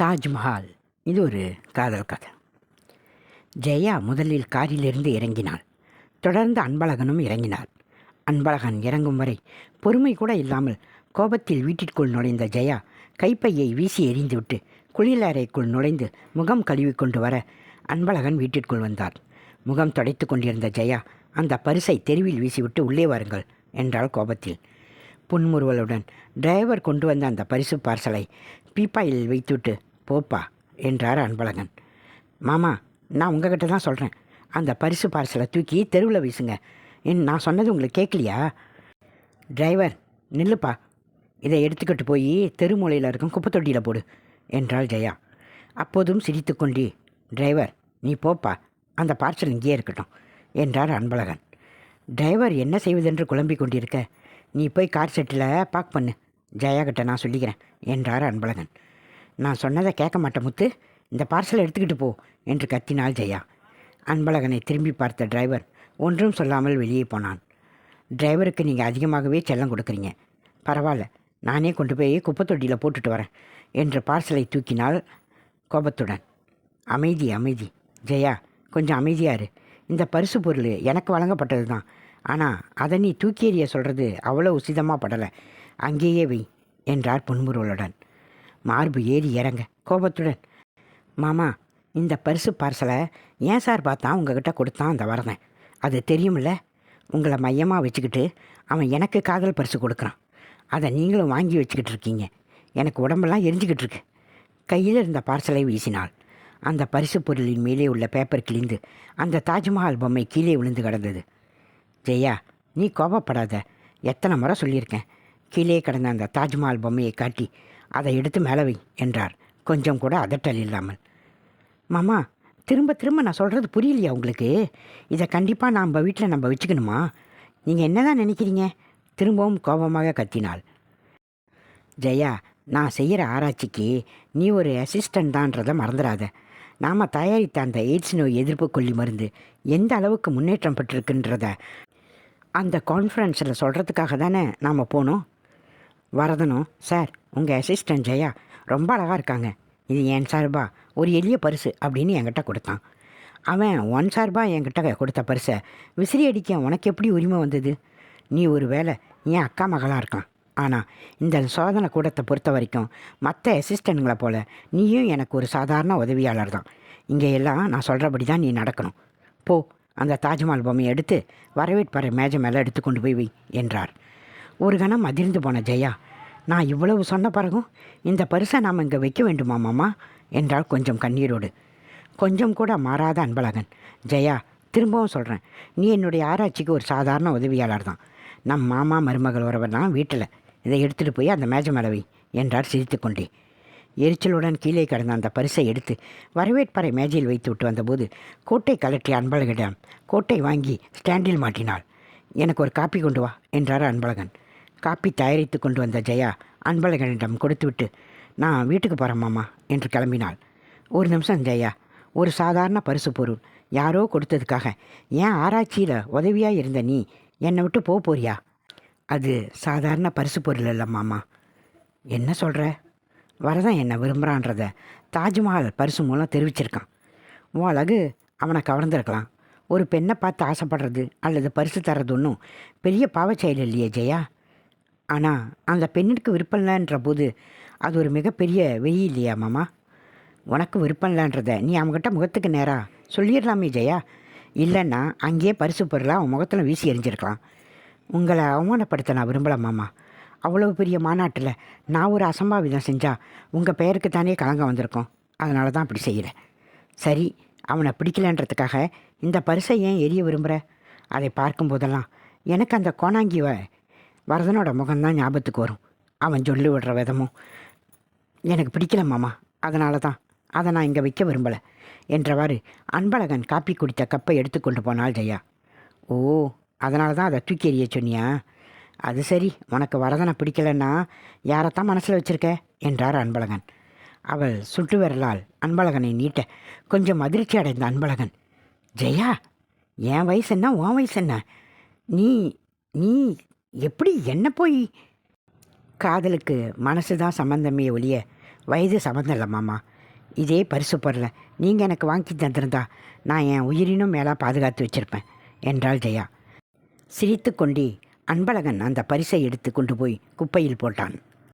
தாஜ்மஹால். இது ஒரு காதல் கதை. ஜெயா முதலில் காரிலிருந்து இறங்கினாள். தொடர்ந்து அன்பழகனும் இறங்கினார் அன்பழகன் இறங்கும் வரை பொறுமை கூட இல்லாமல் கோபத்தில் வீட்டிற்குள் நுழைந்த ஜெயா கைப்பையை வீசி எறிந்துவிட்டு குளியலறைக்குள் நுழைந்து முகம் கழுவிக்கொண்டு வர அன்பழகன் வீட்டிற்குள் வந்தார் முகம் தொடைத்து கொண்டிருந்த ஜெயா அந்த பரிசை தெருவில் வீசிவிட்டு உள்ளே வாருங்கள் என்றாள் கோபத்தில். புன்முறுவலுடன் டிரைவர் கொண்டு வந்த அந்த பரிசு பார்சலை பீப்பாயில் வைத்துவிட்டு போப்பா என்றார் அன்பழகன். மாமா நான் உங்ககிட்ட தான் சொல்கிறேன் அந்த பரிசு பார்சலை தூக்கி தெருவில் வீசுங்க. என் நான் சொன்னது உங்களுக்கு கேட்கலையா? டிரைவர் நில்லுப்பா. இதை எடுத்துக்கிட்டு போய் தெருமூலையில் இருக்கும் குப்பை தொட்டியில் போடு என்றாள் ஜெயா. அப்போதும் சிரித்துக்கொண்டே டிரைவர் நீ போப்பா. அந்த பார்சல் இங்கேயே இருக்கட்டும் என்றார் அன்பழகன். டிரைவர் என்ன செய்வதென்று குழம்பிக் கொண்டிருக்க. நீ போய் கார் செட்டில் பார்க் பண்ணு. ஜெயா கிட்ட நான் சொல்லிக்கிறேன் என்றார் அன்பழகன். நான் சொன்னதை கேட்க மாட்டேன் முத்து. இந்த பார்சலை எடுத்துக்கிட்டு போ என்று கத்தினாள் ஜெயா. அன்பழகனை திரும்பி பார்த்த டிரைவர் ஒன்றும் சொல்லாமல் வெளியே போனான். டிரைவருக்கு நீங்கள் அதிகமாகவே செல்லம் கொடுக்குறீங்க. பரவாயில்ல நானே கொண்டு போய் குப்பை தொட்டியில் போட்டுட்டு வரேன் என்று பார்சலை தூக்கினால் கோபத்துடன். அமைதி அமைதி. ஜெயா கொஞ்சம் அமைதியாரு இந்த பரிசு பொருள் எனக்கு வழங்கப்பட்டது தான். ஆனால் அதை நீ தூக்கி எறிய சொல்கிறது அவ்வளோ உசிதமாக படலை. அங்கேயே வை என்றார் புன்முருவலுடன் மார்பு ஏறி இறங்க கோபத்துடன் மாமா இந்த பரிசு பார்சலை ஏன் சார் பார்த்தா உங்ககிட்ட கொடுத்தான் அந்த வரதன் அது தெரியும்ல உங்களை மையமாக வச்சுக்கிட்டு அவன் எனக்கு காதல் பரிசு கொடுக்குறான். அதை நீங்களும் வாங்கி வச்சுக்கிட்டு இருக்கீங்க. எனக்கு உடம்பெல்லாம் எரிஞ்சிக்கிட்டு இருக்கு. கையில் இருந்த பார்சலை வீசினாள். அந்த பரிசு பொருளின் மேலே உள்ள பேப்பர் கிழிந்து அந்த தாஜ்மஹால் பொம்மை கீழே விழுந்து கிடந்தது. ஜெயா நீ கோபப்படாத. எத்தனை முறை சொல்லியிருக்கேன். கீழே கிடந்த அந்த தாஜ்மஹால் பொம்மையை காட்டி அதை எடுத்து மேலே வை என்றார். கொஞ்சம் கூட அதட்டல் இல்லாமல். மாமா திரும்ப திரும்ப நான் சொல்கிறது புரியலையா உங்களுக்கு? இதை கண்டிப்பாக நம்ம வீட்டில் நம்ம வச்சுக்கணுமா? நீங்கள் என்ன தான் நினைக்கிறீங்க? திரும்பவும் கோபமாக கத்தினாள். ஜெயா நான் செய்கிற ஆராய்ச்சிக்கு நீ ஒரு அசிஸ்டண்ட் தான்றதை மறந்துடாத. நாம் தயாரித்த அந்த எய்ட்ஸ் நோய் எதிர்ப்பு கொல்லி மருந்து எந்த அளவுக்கு முன்னேற்றம் பெற்றிருக்குன்றத அந்த கான்ஃபரன்ஸில் சொல்கிறதுக்காக தானே நாம் போனோம்? வரதனும் சார் உங்கள் அசிஸ்டன்ட் ஜெயா ரொம்ப அழகாக இருக்காங்க. இது என் சார்பா ஒரு எளிய பரிசு அப்படின்னு என்கிட்ட கொடுத்தான். அவன் ஒன் சார்பா என்கிட்ட கொடுத்த பரிசை விசிறி அடிக்க உனக்கு எப்படி உரிமை வந்தது? நீ ஒரு வேளை என் அக்கா மகளாக இருக்கலாம். ஆனால் இந்த சோதனை கூடத்தை பொறுத்த வரைக்கும் மற்ற அசிஸ்டண்ட்களை போல் நீயும் எனக்கு ஒரு சாதாரண உதவியாளர் தான். இங்கே எல்லாம் நான் சொல்கிறபடி தான் நீ நடக்கணும். போ அந்த தாஜ்மஹால் பொம்மையை எடுத்து வரவேற்பறை மேஜை மேலே எடுத்து கொண்டு போய் வை என்றார். ஒரு கணம் அதிர்ந்து போன ஜெயா நான் இவ்வளவு சொன்ன பிறகும் இந்த பரிசை நாம் இங்கே வைக்க வேண்டுமா மாமா? என்றாள் கொஞ்சம் கண்ணீரோடு. கொஞ்சம் கூட மாறாத அன்பழகன். ஜெயா திரும்பவும் சொல்கிறேன் நீ என்னுடைய ஆராய்ச்சிக்கு ஒரு சாதாரண உதவியாளர் தான். நம் மாமா மருமகள் உறவெல்லாம் வீட்டில். இதை எடுத்துகிட்டு போய் அந்த மேஜை மேலே வை என்றார் சிரித்துக்கொண்டே எரிச்சலுடன் கீழே கிடந்த அந்த பரிசை எடுத்து வரவேற்பறை மேஜையில் வைத்து விட்டு வந்தபோது கோட்டை கலற்றிய அன்பழகிடம் கோட்டை வாங்கி ஸ்டாண்டில் மாட்டினாள். எனக்கு ஒரு காப்பி கொண்டு வா என்றார் அன்பழகன். காப்பி தயாரித்து கொண்டு வந்த ஜெயா அன்பழகனிடம் கொடுத்துவிட்டு நான் வீட்டுக்கு போகிறேன் மாமா என்று கிளம்பினாள். ஒரு நிமிஷம் ஜெயா ஒரு சாதாரண பரிசு பொருள் யாரோ கொடுத்ததுக்காக ஏன் ஆராய்ச்சியில் உதவியாக இருந்த நீ என்னை விட்டு போக போறியா? அது சாதாரண பரிசு பொருள் இல்லை மாமா. என்ன சொல்கிற வரதான் என்னை விரும்புகிறான்றத தாஜ்மஹால் பரிசு மூலம் தெரிவிச்சிருக்கான். உன் அழகு அவனை கவர்ந்திருக்கலாம். ஒரு பெண்ணை பார்த்து ஆசைப்படுறது அல்லது பரிசு தர்றது ஒன்றும் பெரிய பாவச்செயல் இல்லையே ஜெயா. ஆனால் அந்த பெண்ணிற்கு விருப்பம் இல்லைன்ற போது அது ஒரு மிகப்பெரிய வெயி இல்லையா மாமா? உனக்கு விருப்பம் இல்லைன்றத நீ அவங்ககிட்ட முகத்துக்கு நேராக சொல்லிடலாமே ஜெயா. இல்லைன்னா அங்கேயே பரிசு பொருளாக அவன் முகத்தில் வீசி எறிஞ்சிருக்கலாம் உங்களை அவமானப்படுத்த நான் விரும்பல மாமா. அவ்வளோ பெரிய மாநாட்டில் நான் ஒரு அசம்பாவிதம் செஞ்சால் உங்கள் பெயருக்கு தானே கலங்கம் வந்திருக்கோம். அதனால தான் அப்படி செய்கிறேன் சரி அவனை பிடிக்கலன்றதுக்காக இந்த பரிசை ஏன் எரிய விரும்புகிற அதை பார்க்கும்போதெல்லாம் எனக்கு அந்த கோணாங்கிவை வரதனோட முகம்தான் ஞாபகத்துக்கு வரும். அவன் சொல்லி விடுற விதமும். எனக்கு பிடிக்கல மாமா. அதனால தான் அதை நான் இங்கே வைக்க விரும்பலை. என்றவாறு அன்பழகன் காப்பி குடித்த கப்பை எடுத்துக்கொண்டு போனாள் ஜெயா. ஓ அதனால தான் அதை தூக்கி எறிய சொன்னியா? அது சரி. உனக்கு வரதனை பிடிக்கலன்னா யாரைத்தான் மனசில் வச்சிருக்க? என்றார் அன்பழகன். அவள் சுட்டு விரலால் அன்பழகனை நீட்ட கொஞ்சம் அதிர்ச்சி அடைந்த அன்பழகன். ஜெயா என் வயசு என்ன? உன் வயசு என்ன? நீ நீ எப்படி என்ன போய்? காதலுக்கு மனசு தான் சம்மந்தமே ஒழிய வயது சம்மந்தம் மாமா. இதே பரிசு பொருளை நீங்கள் எனக்கு வாங்கி தந்திருந்தா நான் என் உயிரினும் மேலாக பாதுகாத்து வச்சிருப்பேன் என்றாள் ஜெயா. சிரித்து கொண்டே அன்பழகன் அந்த பரிசை எடுத்து கொண்டு போய் குப்பையில் போட்டான்.